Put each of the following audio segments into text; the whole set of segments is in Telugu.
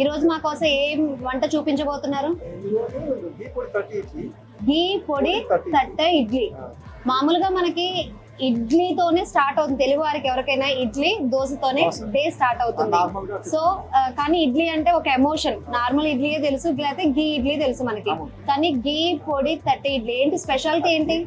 ఈ రోజు మా కోసం ఏం వంట చూపించబోతున్నారు? ఈరోజు ఘీ పొడి తట్ట ఇడ్లీ. మామూలుగా మనకి ఇడ్లీతోనే స్టార్ట్ అవుతుంది. తెలుగు వారికి ఎవరికైనా ఇడ్లీ దోశతోనే డే స్టార్ట్ అవుతుంది. సో కానీ ఇడ్లీ అంటే ఒక ఎమోషన్. నార్మల్ ఇడ్లీయే తెలుసు లేకపోతే ఘీ ఇడ్లీ తెలుసు మనకి. కానీ ఘీ పొడి తట్టి ఇడ్లీ. ఏంటి స్పెషాలిటీ ఏంటి?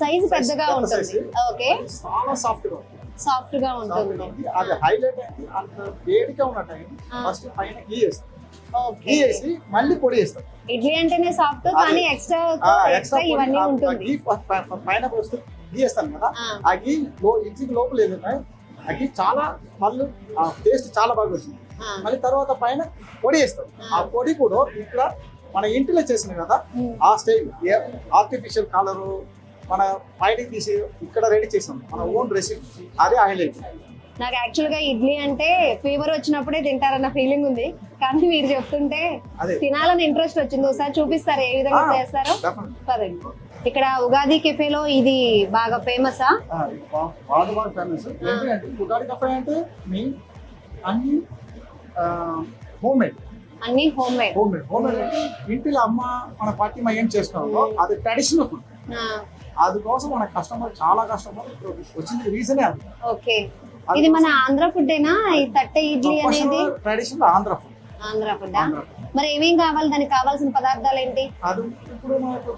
సైజ్ పెద్దగా పెద్ద ఉంటుంది. ఓకే. చాలా సాఫ్ట్గా ఉంటుంది. సాఫ్ట్గా ఉంటుంది. అది హైలైట్ అయింది అంత వేడిగా ఉన్న టైం. ఫస్ట్ పైన ఘీ వేస్తాం ఘీ వేసి మళ్ళీ పొడి వేస్తాం ఇడ్లీ అంటేనే సాఫ్ట్ కానీ ఎక్స్ట్రా ఎక్స్ట్రా ఇవన్నీ ఉంటుంది. పైన వస్తే ఘీ వేస్తాం కదా. ఆ. ఘీ లో ఇడ్లీకి లోపల ఏదైనా ఘీ చాలా మళ్ళీ ఆ టేస్ట్ చాలా బాగా వచ్చింది. మళ్ళీ తర్వాత పైన పొడి వేస్తాం ఆ. పొడి కూడా ఇక్కడ మన ఇంటిలో చేసిన కదా. ఆ స్టైల్ ఆర్టిఫిషియల్ కలర్ మన బయటికి తీసి ఇక్కడ రెడీ చేసాం. మన ఓన్ రెసిపీ అదే హైలైట్. నాకు యాక్చువల్గా ఇడ్లీ అంటే ఫీవర్ వచ్చినప్పుడే తింటారన్న ఫీలింగ్ ఉంది. కానీ మీరు చెప్తుంటే. తినాలని ఇంట్రెస్ట్ వచ్చింది. ఒకసారి చూపిస్తారు ఏ విధంగా చేస్తారో. పదండి. ఇక్కడ ఉగాది కెఫేలో ఇది బాగా ఫేమసా? బాగా బాగా ఉగాది కఫే అంటే మెయిన్ అన్ని హోమ్ మేడ్ అన్ని home made home made home made అంటే ఇంటిలో అమ్మ మన పార్టీ ఏం చేస్తున్నామో అది ట్రెడిషనల్ ఫుడ్. అందుకోసం మన కస్టమర్ చాలా కస్టమర్ వచ్చింది రీజనే అది. ఓకే. ఇది మన ఆంధ్ర ఫుడ్ ఏనా? ఈ తట్టె ఇడ్లీ అనేది? Traditional Andhra food Andhra food మరి ఏమేం కావాలి? దానికి కావాల్సిన పదార్థాలు ఏంటి? అది ఇప్పుడు మనకు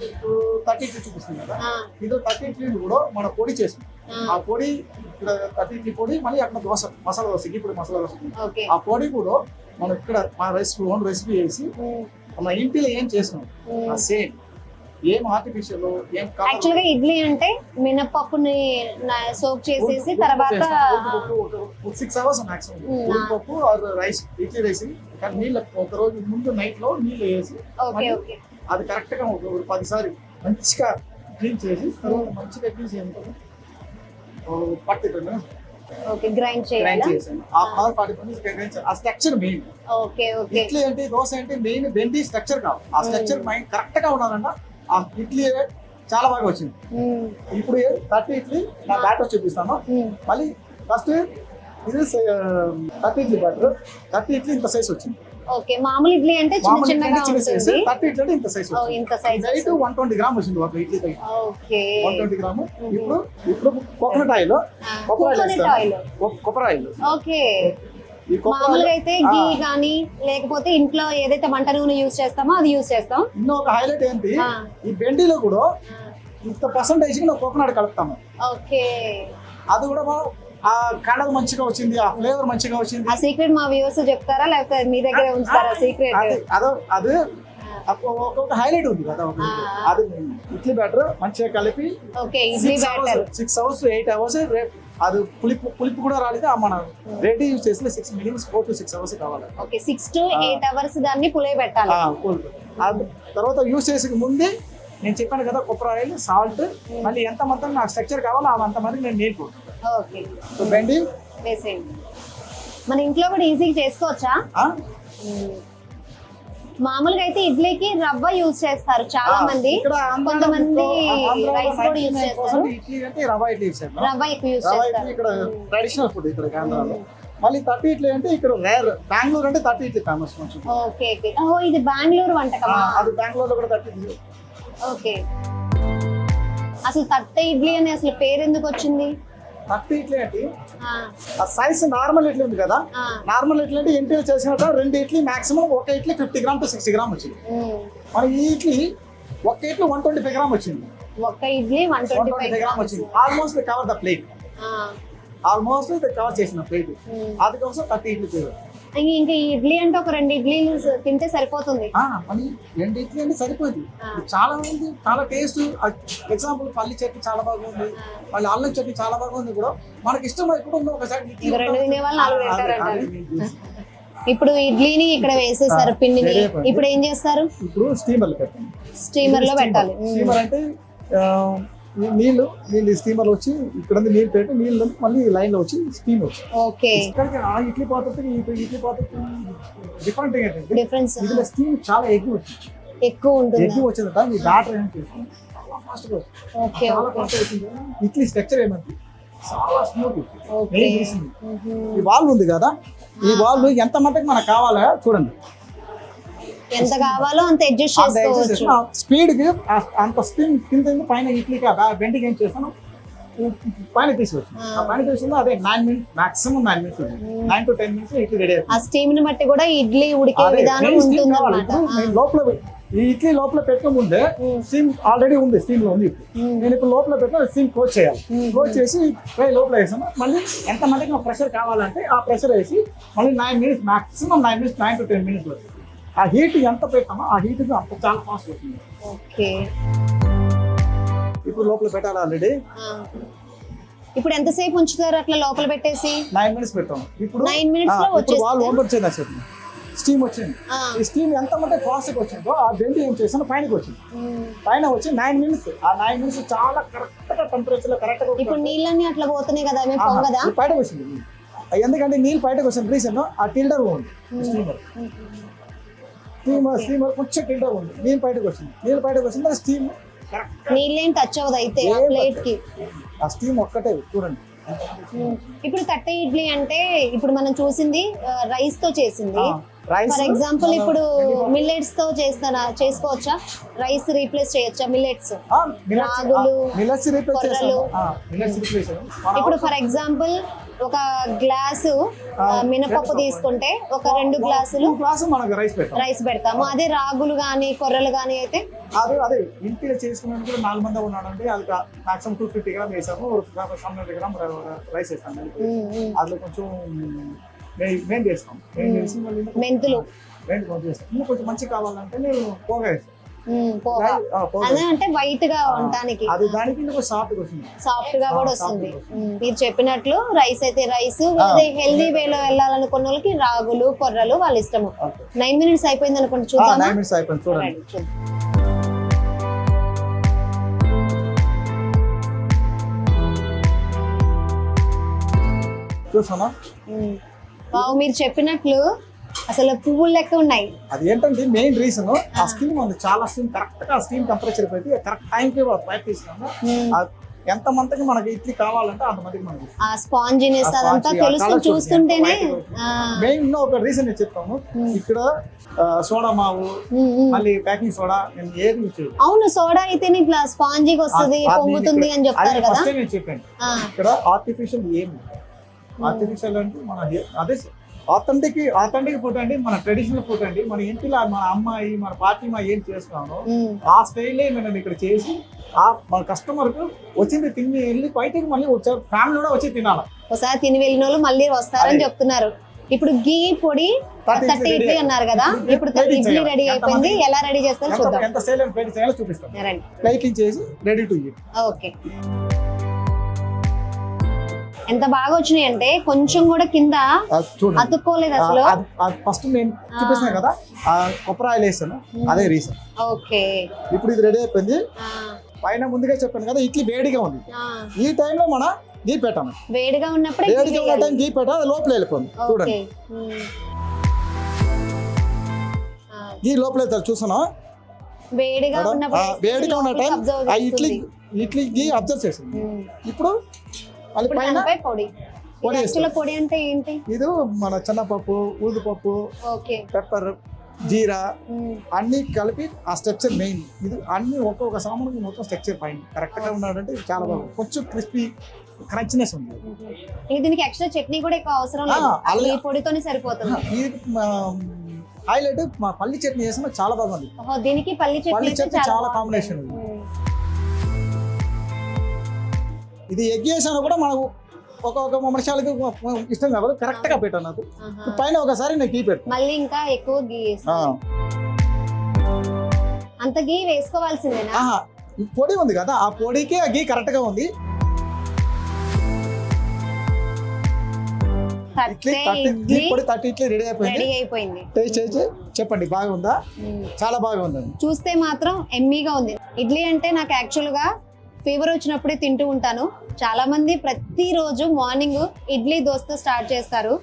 థర్టీ ఇడ్లీ చూపిస్తుంది కదా. ఇది థర్టీ ఇడ్లీ కూడా మన పొడి చేసాం ఆ, పొడి ఇక్కడ థర్టీ ఇడ్లీ పొడి మళ్ళీ అక్కడ దోశ మసాలా దోశ ఇప్పుడు మసాలా దోశ. ఆ పొడి కూడా మనం ఇక్కడ మా రెసిపీ ఓన్ రెసిపీ వేసి మన ఇంటిలో ఏం చేసినాం? సేమ్ ఏం ఆర్టిఫిషియల్ ఏం యాక్చువల్గా ఇడ్లీ అంటే మినపప్పుని సోక్ చేసేసి తర్వాత సిక్స్ అవర్స్ మాక్సిమం. ఉడిపప్పు ఆర్ రైస్ ఇడ్లీ రైస్ కానీ నీళ్ళు ఒక రోజు ముందు నైట్లో నీళ్ళు వేసి ఓకే మళ్ళీ ఓకే అది కరెక్ట్గా ఒక పదిసారి మంచిగా క్లీన్ చేసి తర్వాత మంచిగా క్లీన్ చేయాలి పట్టి ఓకే గ్రైండ్ చేయాలా? గ్రైండ్ ఆ. Structure main okay okay idli అంటే దోశ అంటే మెయిన్ బెండి స్ట్రక్చర్ కావాలి ఆ స్ట్రక్చర్ మైండ్ కరెక్ట్గా ఉన్నారంట ఆ ఇడ్లీ చాలా బాగా వచ్చింది. ఇప్పుడు థర్టీ ఇడ్లీ నా బ్యాటర్ చూపిస్తాను. మళ్ళీ ఫస్ట్ ఇది thirty idli batter. Thirty idli ఇంత సైజ్ వచ్చింది. ఓకే మామూలు ఇడ్లీ అంటే చిన్న చిన్నగా సైజ్ ఉంటుంది. థర్టీ ఇడ్లీ ఇంత సైజ్ ఇంత size weight one twenty gram వచ్చింది ఒక ఇడ్లీ పై ఓకే. వన్ ట్వంటీ గ్రామ్ ఇప్పుడు ఇప్పుడు కోకోనట్ ఆయిల్ కొబ్బరి ఆయిల్. కొబ్బరి ఆయిల్. ఓకే. మామూలుగా అయితే ఘీ కానీ లేకపోతే ఇంట్లో ఏదైతే వంట నూనె యూజ్ చేస్తామో అది యూజ్ చేస్తాం. ఇంకొక హైలైట్ ఏంటి. ఈ బెండిలో కూడా ఇంత పర్సంటేజ్ కోకోనట్ కలుపుతాము. ఓకే. అది కూడా ఆ కలర్ మంచిగా వచ్చింది ఆ ఫ్లేవర్ మంచిగా వచ్చింది. ఆ సీక్రెట్ మా వ్యూవర్స్ చెప్తారా? లేకపోతే మీ దగ్గరే ఉంచుతారా సీక్రెట్ అది అదో ఒక్కొక్క హైలైట్ ఉంది కదా. అది ఇడ్లీ బ్యాటర్ మంచిగా కలిపి okay idli batter six hours eight hours అది పులిపు పులిపు కూడా రాలేదు? ఆ మన రెడీ యూస్ చేస్తే six minutes four to six hours కావాలి. Okay six to eight hours దాన్ని పులే పెట్టాలి ఆ, పులుపు. ఆ తర్వాత యూస్ చేసే ముందే నేను చెప్పాను కదా కొబ్బరి ఆయిల్ సాల్ట్ మళ్ళీ ఎంత మొత్తం నాకు స్ట్రక్చర్ కావాలో అంత మంది నేను నీళ్ళు ఓకే. సో బెండి వేసేయండి. మన ఇంట్లో కూడా ఈజీగా చేసుకోవచ్చా. మామూలుగా అయితే ఇడ్లీకి రవ్వ యూజ్ చేస్తారు చాలా మంది. కొంతమంది రైస్ కూడా యూజ్ 99% చేస్తారు. రవ్వ ఇడ్లీ ఇచ్చారు రవ్వ ఎక్కువ యూజ్ చేస్తారు. ఇడ్లీ ఇక్కడ ట్రెడిషనల్ ఫుడ్ ఇక్కడ ఆంధ్రాలో. మళ్ళీ థర్టీ ఇడ్లీ అంటే ఇక్కడ రేర్ బెంగళూరు అంటే థర్టీ ఇడ్లీ ఫేమస్ కొంచెం ఓకే ఓకే. ఓ ఇది బెంగళూరు వంటకమా? అది బెంగళూరులో కూడా థర్టీ ఇడ్లీ ఓకే. అసలు తట్ట ఇడ్లీ అని అసలు పేరు ఎందుకు వచ్చింది? థర్టీ ఇడ్లీ అంటే ఆ, సైజ్ నార్మల్ ఇడ్లీ ఉంది కదా? నార్మల్ ఇడ్లీ అంటే ఇంటిలో చేసినట్టు రెండు ఇడ్లీ మాక్సిమం ఒక idli fifty gram to sixty gram వచ్చింది. మన ఈ ఇడ్లీ ఒక idli one twenty five gram వచ్చింది. ఒక్క idli one twenty five gram వచ్చింది. Almost cover the plate almost cover చేసిన ప్లేట్. అందుకోసం థర్టీ ఇడ్లీ పేరు ఇంకా ఈ ఇడ్లీ అంటే ఒక రెండు ఇడ్లీలు తింటే సరిపోతుంది. ఆ, మరి రెండు ఇడ్లీ అంటే సరిపోయింది. చాలా మంది చాలా టేస్ట్ ఎగ్జాంపుల్ పల్లి చట్నీ చాలా బాగుంది మళ్ళీ అల్లం చట్నీ చాలా బాగుంది కూడా. మనకి ఇష్టం ఇప్పుడు ఒకసారి రెండు తినే వాళ్ళు నాలుగు. ఇప్పుడు ఇడ్లీని ఇక్కడ వేసేసారు పిండిని. ఇప్పుడు ఏం చేస్తారు? ఇప్పుడు స్టీమర్ పెట్టండి. స్టీమర్లో పెట్టాలి. స్టీమర్ అంటే నీళ్ళు నీళ్ళు స్టీమర్ వచ్చి ఇక్కడ నీళ్ళు పెట్టి నీళ్ళు మళ్ళీ లైన్లో వచ్చి స్టీమ్ వచ్చి. ఓకే. ఇక్కడికి ఆ ఇడ్లీ పాత్రకి ఇడ్లీ పాత్రకి డిఫరెంట్ ఏంటంటే ఇందులో స్టీమ్ చాలా ఎక్కువ వచ్చింది. ఎక్కువ ఉంటుంది. ఎక్కువ వచ్చిందట మీ బ్యాటర్ ఏంటి ఫాస్ట్గా వచ్చింది. ఓకే చాలా ఫాస్ట్ వచ్చింది. ఇడ్లీ స్ట్రక్చర్ ఏమంది చాలా స్మూత్ ఓకే. ఈ వాల్వ్ ఉంది కదా ఈ వాల్వ్ ఎంత మటుకు మనకు కావాలో చూడండి. ఎంత కావాలో అంత అడ్జస్ట్ చేసుకోవచ్చు. స్పీడ్కి అంత స్పీడ్ కింద పైన ఇట్లీ బెండికి ఏం చేస్తాను పైన తీసుకొచ్చి ఆ. పైన తీసుకుంది అదే nine minutes maximum nine minutes nine to ten minutes idli ready ఆ స్టీమ్ని బట్టి కూడా ఇడ్లీ ఉడికే విధానం ఉంటుంది అనమాట లోపల ఈ ఇడ్లీ లోపల పెట్టక ముందే స్టీమ్ ఆల్రెడీ ఉంది స్టీమ్లో ఉంది. నేను ఇప్పుడు లోపల పెట్టిన స్టీమ్ క్లోజ్ చేయాలి. క్లోజ్ చేసి ట్రై లోపల వేసాను మళ్ళీ ఎంత మందికి ప్రెషర్ కావాలంటే ఆ ప్రెషర్ వేసి మళ్ళీ nine minutes maximum nine minutes nine to ten minutes వస్తుంది ఆ హీట్ ఎంత పెట్టామో ఆ హీట్ అంత చాలా ఫాస్ట్ వస్తుంది. ఓకే. ఇప్పుడు లోపల పెట్టాలి ఆల్రెడీ ఇప్పుడు ఎంతసేపు ఉంచుతారు అట్లా లోపల పెట్టేసి? నైన్ మినిట్స్ పెట్టాము ఇప్పుడు Nine minutes లో ఇప్పుడు వాళ్ళు? ఓపెన్ వచ్చింది చెప్పండి స్టీమ్ వచ్చింది. ఈ స్టీమ్ ఎంత మంటే ఫాస్ట్గా వచ్చిందో ఆ బెండి ఏం చేసాను పైనకి వచ్చింది. పైన వచ్చి నైన్ మినిట్స్ ఆ నైన్ మినిట్స్ చాలా కరెక్ట్గా టెంపరేచర్లో కరెక్ట్గా ఇప్పుడు నీళ్ళన్నీ అట్లా పోతున్నాయి కదా మేము పొంగదా బయటకు వచ్చింది. ఎందుకంటే నీళ్ళు బయటకు వచ్చిన రీజన్ ఆ టిల్డర్ ఉంది స్టీమర్ స్టీమర్ స్టీమర్ కొంచెం టిల్డర్ ఉంది. నీళ్ళు బయటకు వచ్చింది. నీళ్ళు బయటకు వచ్చింది స్టీమ్ నీళ్ళేం టచ్ అవ్వదు అయితే ఆ ప్లేట్కి. ఆ స్టీమ్ ఒక్కటే చూడండి. ఇప్పుడు తట్టె ఇడ్లీ అంటే ఇప్పుడు మనం చూసింది రైస్తో చేసింది. ఫర్ ఎగ్జాంపుల్ ఇప్పుడు మిల్లెట్స్తో చేస్తానా చేసుకోవచ్చా? రైస్ రీప్లేస్ చేయొచ్చా మిల్లెట్స్ రాగులు, ఇప్పుడు ఫర్ ఎగ్జాంపుల్ ఒక గ్లాసు మినపప్పు తీసుకుంటే ఒక రెండు గ్లాసులు గ్లాసు మనకు రైస్ రైస్ పెడతాము. అదే రాగులు గాని కొర్రలు గాని అయితే అదే అదే ఇంటిలో చేసుకున్నాను కూడా నాలుగు మంది ఉన్నాడంటే అది మాక్సిమం టూ ఫిఫ్టీ గ్రామ్ వేసాము. హండ్రెడ్ గ్రామ్ రైస్ వేస్తాను. అందులో కొంచెం మెయిన్ మెయిన్ చేస్తాం మెయిన్ చేసి మళ్ళీ ఇంకా మెంతులు. మెయిన్ కొంచెం మంచి కావాలంటే నేను పోగా వేస్తాను అదే అంటే వైట్గా ఉండటానికి. అది దానికి సాఫ్ట్ సాఫ్ట్గా కూడా వస్తుంది. మీరు చెప్పినట్లు రైస్ అయితే రైస్ అదే హెల్దీ వేలో వెళ్ళాలనుకున్న వాళ్ళకి రాగులు కొర్రలు వాళ్ళ ఇష్టము. నైన్ మినిట్స్ అయిపోయింది అనుకోండి చూద్దామా? నైన్ మినిట్స్ అయిపోయింది చూడండి. చూద్దాం. వావ్, మీరు చెప్పినట్లు అసలు పువ్వులు లెక్క ఉన్నాయి. అది ఏంటంటే మెయిన్ రీజన్ ఆ స్టీమ్ ఉంది. చాలా స్టీమ్ కరెక్ట్గా స్టీమ్ టెంపరేచర్ పెట్టి కరెక్ట్ పైప్ తీసుకున్నాము ఉమ్. ఆ ఎంత మందికి మనకి ఇడ్లీ కావాలంటే అంత మందికి మనకి ఆ స్పాంజినెస్ అదంతా చూడండి, చూస్తుంటేనే మెయిన్ ఒక రీజన్ నేను చెప్తాను. ఇక్కడ సోడా మావు ఉమ్. మళ్ళీ ప్యాకింగ్ సోడా నేను ఏది. అవును సోడా అయితేనే ఇట్లా స్పాంజీగా వస్తుంది పొంగుతుంది అని చెప్తారు కదా. నేను చెప్పాను. ఇక్కడ ఆర్టిఫిషియల్ ఏమి ఆర్టిఫిషియల్ అంటే మన అదే ఆథెంటిక్ ఆథెంటిక్ ఫుడ్ అండి మన ట్రెడిషనల్ ఫుడ్ అండి. మన ఇంటిలో మన అమ్మాయి మన పార్టీ ఏం చేస్తున్నామో ఉమ్. ఆ స్టైలే నేను ఇక్కడ చేసి ఆ మన కస్టమర్కు వచ్చింది తిని వెళ్ళి బయటకి మళ్ళీ వచ్చారు. ఫ్యామిలీ కూడా వచ్చి తినాలి. ఒకసారి తిని వెళ్ళిన వాళ్ళు మళ్ళీ వస్తారని. చెప్తున్నారు. ఇప్పుడు గీ పొడి థర్టీ ఇడ్లీ అన్నారు కదా. ఇప్పుడు థర్టీ ఇడ్లీ రెడీ అయిపోయింది. ఎలా రెడీ చేస్తారో చూద్దాం. ఎంత చేయాలో చూపిస్తాం. చేసి రెడీ టు ఈట్ ఓకే. ఎంత బాగా వచ్చినాయి అంటే కొంచెం కూడా కింద అతుక్కోలేదు అసలు. ఫస్ట్ నేను చూపిస్తాను కదా ఆ కొబ్బరి ఆయిల్ వేస్తాను అదే రీజన్ ఓకే. ఇప్పుడు ఇది రెడీ అయిపోయింది. పైన ముందుగా చెప్పాను కదా ఇడ్లీ వేడిగా ఉంది. ఈ టైంలో మన గీ పెట్టాము వేడిగా ఉన్నప్పుడే వేడిగా ఉన్న. టైం గీ పెట్టాము అది లోపల వెళ్ళిపోయింది. చూడండి. గీ లోపల వెళ్తారు చూసాను? వేడిగా ఉన్నప్పుడు వేడిగా ఉన్న టైం ఇడ్లీ ఇడ్లీ గీ అబ్జర్వ్ చేసింది. ఇప్పుడు ఇప్పుడు దానిపై పొడి. పొడి యాక్చువల్ పొడి అంటే ఏంటి? ఇది మన చెన్నపప్పు ఊదుపప్పు ఓకే. పెప్పర్ జీరా. అన్ని కలిపి ఆ స్ట్రక్చర్ మెయిన్. ఇది అన్ని ఒక్కొక్క సామాన్కి మొత్తం స్ట్రక్చర్ పైన కరెక్ట్గా ఉన్నాడంటే చాలా బాగుంది. కొంచెం క్రిస్పీ క్రంచినెస్ ఉంది. దీనికి ఎక్స్ట్రా చట్నీ కూడా ఎక్కువ అవసరం లేదు. ఈ పొడితోనే సరిపోతుంది. ఇది హైలైట్ మా పల్లి చట్నీ చేసిన చాలా బాగుంది. దీనికి పల్లి చట్నీ చాలా. కాంబినేషన్ ఉంది. ఇది చేసినా కూడా మనకు ఒక ఒక మనుషాలకి ఇష్టం కాదు కరెక్ట్గా పెట్టాను నాకు. పైన ఒకసారి నేను కీ పెట్టు. మళ్ళీ ఇంకా ఎక్కువ గీ. అంత గీ వేసుకోవాల్సిందేనా? పొడి ఉంది కదా ఆ పొడికి ఆ గీ కరెక్ట్గా ఉంది. థర్టీ రెడీ అయిపోయింది. రెడీ అయిపోయింది. టేస్ట్ చేసి చెప్పండి బాగుందా. చాలా బాగా ఉందండి చూస్తే మాత్రం ఎమ్మీగా ఉంది. ఇడ్లీ అంటే నాకు యాక్చువల్గా ఫీవర్ వచ్చినప్పుడే తింటూ ఉంటాను. చాలా మంది ప్రతిరోజు మార్నింగ్ ఇడ్లీ దోశతో స్టార్ట్ చేస్తారు.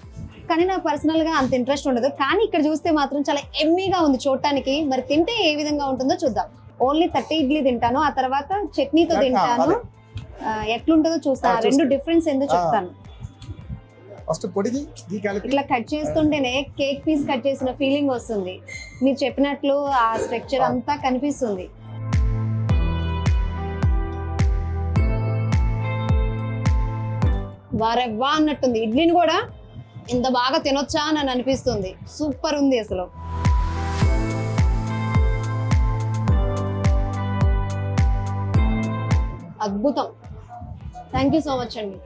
కానీ నాకు పర్సనల్గా అంత ఇంట్రెస్ట్ ఉండదు. కానీ ఇక్కడ చూస్తే మాత్రం చాలా ఎమ్మీగా ఉంది చూడటానికి. మరి తింటే ఏ విధంగా ఉంటుందో చూద్దాం. ఓన్లీ థర్టీ ఇడ్లీ తింటాను. ఆ తర్వాత చట్నీతో తింటాను. ఎట్లుంటుందో చూస్తాను రెండు. డిఫరెన్స్ ఎందుకు. చెప్తాను. ఫస్ట్ పొడిగి ఇట్లా కట్ చేస్తుంటేనే కేక్ పీస్ కట్ చేసిన ఫీలింగ్ వస్తుంది. మీరు చెప్పినట్లు ఆ స్ట్రక్చర్. అంతా కనిపిస్తుంది. వారెవ్వా అన్నట్టుంది. ఇడ్లీని కూడా ఇంత బాగా తినొచ్చా అని అనిపిస్తుంది. సూపర్ ఉంది అసలు. అద్భుతం. థ్యాంక్ యూ సో మచ్ అండి.